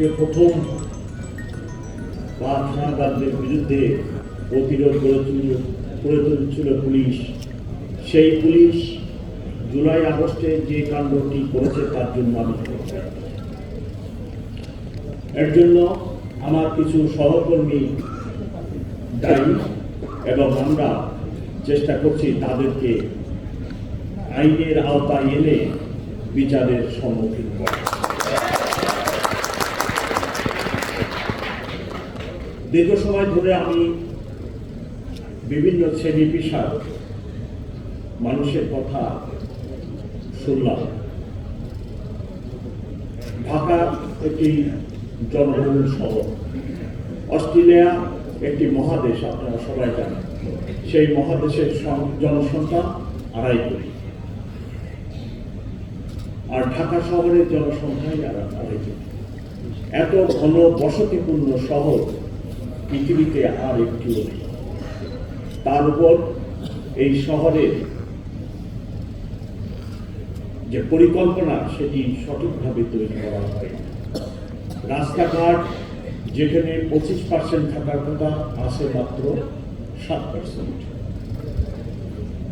আজকে প্রথম পাঁচ হানাদারদের বিরুদ্ধে প্রতিরোধ গড়ে করে তুলছিল পুলিশ। সেই পুলিশ জুলাই আগস্টে যে কাণ্ডটি করেছে, তার জন্য আমি এর জন্য আমার কিছু সহকর্মী দায়ী এবং আমরা চেষ্টা করছি তাদেরকে আইনের আওতায় এনে বিচারের সম্মুখীন করা দীর্ঘ সময় ধরে আমি বিভিন্ন শ্রেণি পেশার মানুষের কথা শুনলাম। ঢাকা একটি জনবহুল শহর, অস্ট্রেলিয়া একটি মহাদেশ, আপনারা সবাই জানেন। সেই মহাদেশের জনসংখ্যা আড়াই কোটি। আর ঢাকা শহরের জনসংখ্যাই আড়াই কোটি। এত ঘন বসতিপূর্ণ শহর পৃথিবীতে আর একটিও নেই। তার উপর এই শহরের যে পরিকল্পনা, সেটি সঠিকভাবে তৈরি করা হয়। রাস্তাঘাট যেখানে পঁচিশ পার্সেন্ট থাকার কথা, আছে মাত্র সাত পার্সেন্ট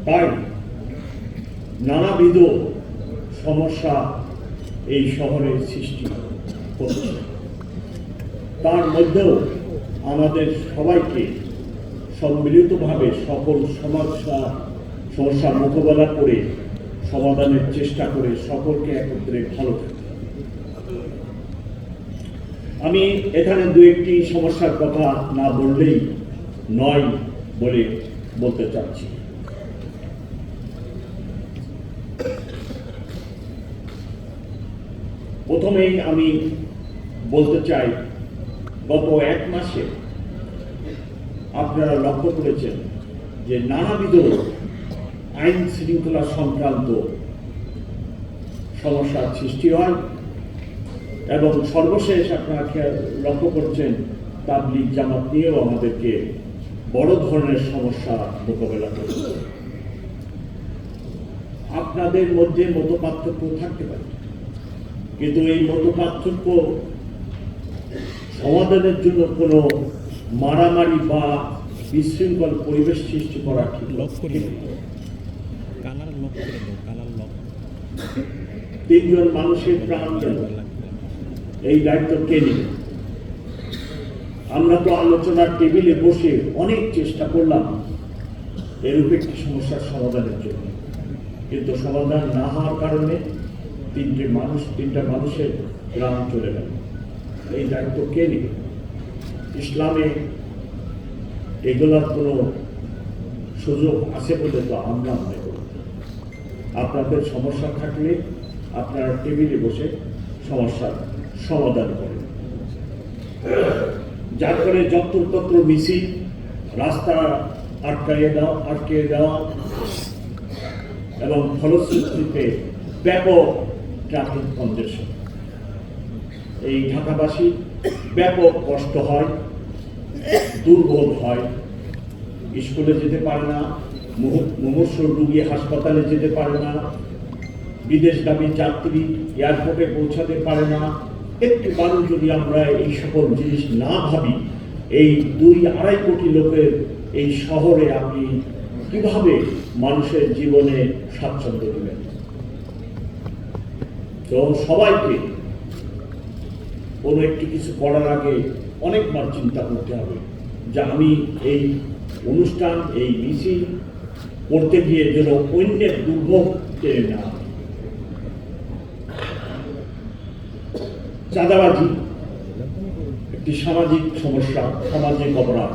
তাই নানাবিধ সমস্যা এই শহরের সৃষ্টি করছে। তার মধ্যেও আমাদের সবাইকে সম্মিলিতভাবে সকল সমস্যা সমস্যা মোকাবেলা করে সমাধানের চেষ্টা করে সকলকে একত্রে ভালো থাকতে আমি এখানে দু একটি সমস্যার কথা না বললেই নয় বলে বলতে চাচ্ছি। প্রথমেই আমি বলতে চাই গত এক মাসে আপনারা লক্ষ্য করেছেন যে নানাবিধ আইন শৃঙ্খলা সংক্রান্ত সমস্যার সৃষ্টি হয় এবং সর্বশেষ আপনারা লক্ষ্য করছেন তাবলিগ জামাত নিয়েও আমাদেরকে বড় ধরনের সমস্যা মোকাবেলা করতে। আপনাদের মধ্যে মত পার্থক্য থাকতে পারে, কিন্তু এই মত পার্থক্য সমাধানের জন্য কোনো মারামারি বা বিশৃঙ্খল পরিবেশ সৃষ্টি করা ঠিক তিনজন মানুষের প্রাণ গেল এই দায়িত্ব কে নিবে? আমরা তো আলোচনার টেবিলে বসে অনেক চেষ্টা করলাম এরূপ একটি সমস্যার সমাধানের জন্য। কিন্তু সমাধান না হওয়ার কারণে তিনটে মানুষ তিনটা মানুষের গ্রাম চলে গেল। এই দায়িত্ব কে নিবে? ইসলামে এগুলার কোনো সুযোগ আছে বলে তো আমরা মনে করি আপনাদের সমস্যা থাকলে আপনারা টেবিলে বসে সমস্যার সমাধান করেন। যার করে যত্রতত্র মিছিল রাস্তা আটকাইয়ে দেওয়া আটকে দেওয়া এবং ফলশ্রুতিতে ব্যাপক ট্রাফিক কনজেশন এই ঢাকাবাসী ব্যাপক কষ্ট হয়, দুর্ভোগ হয়। স্কুলে যেতে পারে না মুমূর্ষ রুগী হাসপাতালে যেতে পারে না, বিদেশগামী যাত্রী এয়ারপোর্টে পৌঁছাতে পারে না। একটু কারণ যদি আমরা এই সকল জিনিস না ভাবি, এই দুই আড়াই কোটি লোকের এই শহরে আপনি কীভাবে মানুষের জীবনে স্বাচ্ছন্দ্য দেবেন? তো সবাইকে কোনো একটি কিছু করার আগে অনেকবার চিন্তা করতে হবে যে আমি এই অনুষ্ঠান, এই মিছিল করতে গিয়ে যেন অন্যের দুর্ভোগ টেনে না চাঁদাবাজি একটি সামাজিক সমস্যা, সামাজিক অপরাধ।